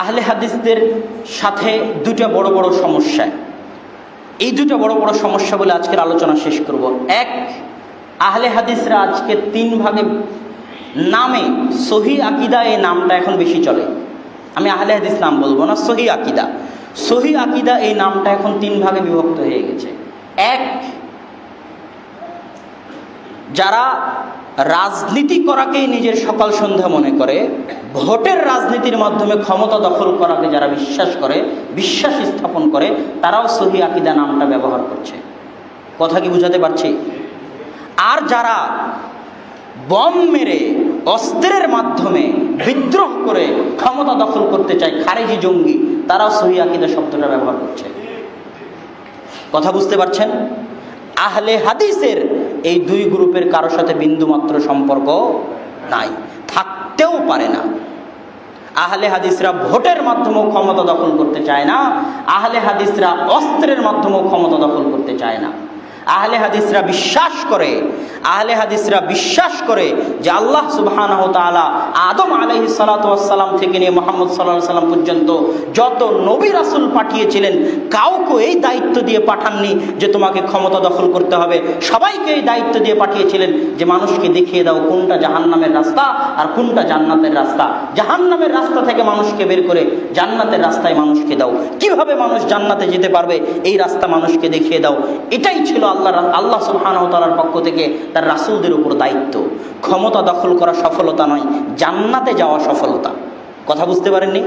আহলে হাদিসদের সাথে দুটা বড় বড় সমস্যা। এই দুটো বড় বড় সমস্যা বলে আজকের আলোচনা শেষ করব। এক, আহলে হাদিসরা আজকে তিন ভাগে নামে সহি আকিদা এই নামটা এখন বেশি চলে। আমি আহলে হাদিস নাম বলব না, সহি আকিদা। সহি আকিদা এই নামটা এখন তিন ভাগে বিভক্ত হয়ে গেছে। এক, যারা রাজনীতি করাকেই নিজের সকাল সন্ধ্যা মনে করে, ভোটের রাজনীতির মাধ্যমে ক্ষমতা দখল করাকে যারা বিশ্বাস করে, বিশ্বাস স্থাপন করে, তারাও সহি আকিদা নামটা ব্যবহার করছে। কথা কি বুঝাতে পারছি? আর যারা বম মেরে, অস্ত্রের মাধ্যমে বিদ্রোহ করে ক্ষমতা দখল করতে চায় খারেজি জঙ্গি, তারাও সহি আকিদা শব্দটা ব্যবহার করছে। কথা বুঝতে পারছেন? আহলে হাদিসের এই দুই গ্রুপের কারোর সাথে বিন্দুমাত্র সম্পর্ক নাই। থাকতেও পারে না। আহলে হাদিসরা ভোটের মাধ্যমেও ক্ষমতা দখল করতে চায় না। আহলে হাদিসরা অস্ত্রের মাধ্যমেও ক্ষমতা দখল করতে চায় না। আহলে হাদিসরা বিশ্বাস করে, আহলে হাদিসরা বিশ্বাস করে যে আল্লাহ সুবহানাহু আদম আলাইহিস সালাতু ওয়াসসালাম থেকে নিয়ে মোহাম্মদ আলাইহি সাল্লাম পর্যন্ত যত নবী রাসুল পাঠিয়েছিলেন, কাউকে এই দায়িত্ব দিয়ে পাঠাননি যে তোমাকে ক্ষমতা দখল করতে হবে। সবাইকে এই দায়িত্ব দিয়ে পাঠিয়েছিলেন যে মানুষকে দেখিয়ে দাও কোনটা জাহান্নামের রাস্তা আর কোনটা জান্নাতের রাস্তা। জাহান্নামের রাস্তা থেকে মানুষকে বের করে জান্নাতের রাস্তায় মানুষকে দাও। কীভাবে মানুষ জান্নাতে যেতে পারবে? এই রাস্তা মানুষকে দেখিয়ে দাও। এটাই ছিল আল্লাহ আল্লাহ সুবহানাহু তাআলার পক্ষ থেকে তার রাসূলদের উপর দায়িত্ব। ক্ষমতা দখল করা সফলতা নয়, জান্নাতে যাওয়া সফলতা। কথা বুঝতে পারেননি?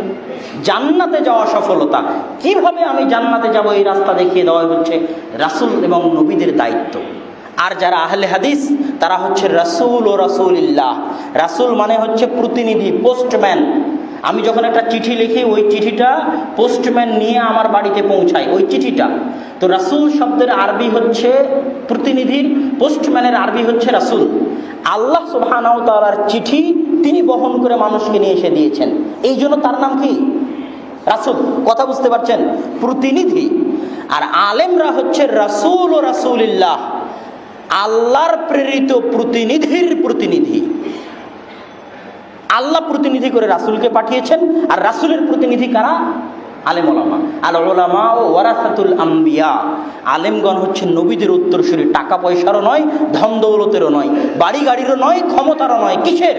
জান্নাতে যাওয়া সফলতা। কীভাবে আমি জান্নাতে যাব এই রাস্তা দেখিয়ে দেওয়া হচ্ছে? রাসূল এবং নবীদের দায়িত্ব। আর যারা আহলে হাদিস, তারা হচ্ছে রাসূল ও রাসূলিল্লাহ। রাসূল মানে হচ্ছে প্রতিনিধি, পোস্টম্যান। আমি যখন একটা চিঠি লিখি, ওই চিঠিটা পোস্টম্যান নিয়ে আমার বাড়িতে পৌঁছায়, ওই চিঠিটা। তো রাসূল শব্দের আরবি হচ্ছে প্রতিনিধির পোস্টম্যানের আরবি হচ্ছে রাসূল। আল্লাহ তাআলার চিঠি তিনি বহন করে মানুষকে নিয়ে এসে দিয়েছেন। এই জন্য তার নাম কি? রাসূল, কথা বুঝতে পারছেন? প্রতিনিধি। আর আলেমরা হচ্ছে রাসূল ও রাসূলিল্লাহ। আল্লাহর প্রেরিত প্রতিনিধির প্রতিনিধি। আল্লাহ প্রতিনিধি করে রাসুলকে পাঠিয়েছেন, আর রাসূলের প্রতিনিধি কারা? আলেম ওলামা। আল ওলামা ও ওয়ারাসাতুল আম্বিয়া। আলেমগণ হচ্ছে নবীদের উত্তরসূরি। টাকা পয়সারও নয়, ধন দৌলতেরও নয়, বাড়ি গাড়িরও নয়, ক্ষমতারও নয়। কিসের?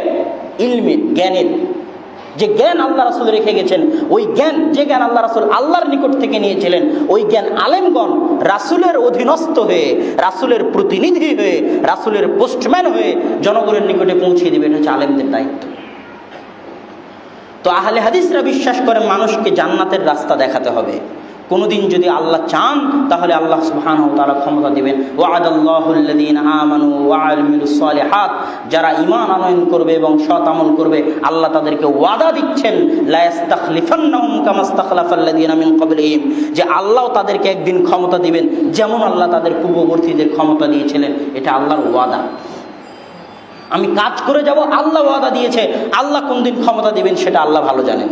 ইলমের, জ্ঞানের। যে জ্ঞান আল্লাহ রাসুল রেখে গেছেন, ওই জ্ঞান, যে জ্ঞান আল্লাহ রাসুল আল্লাহর নিকট থেকে নিয়েছিলেন, ওই জ্ঞান আলেমগণ রাসুলের অধীনস্থ হয়ে, রাসুলের প্রতিনিধি হয়ে, রাসুলের পোস্টম্যান হয়ে জনগণের নিকটে পৌঁছে দেবে। এটা হচ্ছে আলেমদের দায়িত্ব। তো আহলে হাদিসরা বিশ্বাস করে মানুষকে জান্নাতের রাস্তা দেখাতে হবে। কোনোদিন যদি আল্লাহ চান, তাহলে আল্লাহ সুবহানাহু ওয়া তাআলা ক্ষমতা দিবেন। ওয়াদাল্লাহুল্লাযীনা আমানু ওয়া আমিলুস যারা ঈমান আনয়ন করবে এবং সৎ আমল করবে, আল্লাহ তাদেরকে ওয়াদা দিচ্ছেন, লা যে আল্লাহ তাদেরকে একদিন ক্ষমতা দিবেন, যেমন আল্লাহ তাদের পূর্ববর্তীদের ক্ষমতা দিয়েছিলেন, এটা আল্লাহর ওয়াদা। আমি কাজ করে যাব, আল্লাহ ওয়াদা দিয়েছে। আল্লাহ কোন দিন ক্ষমতা দিবেন সেটা আল্লাহ ভালো জানেন।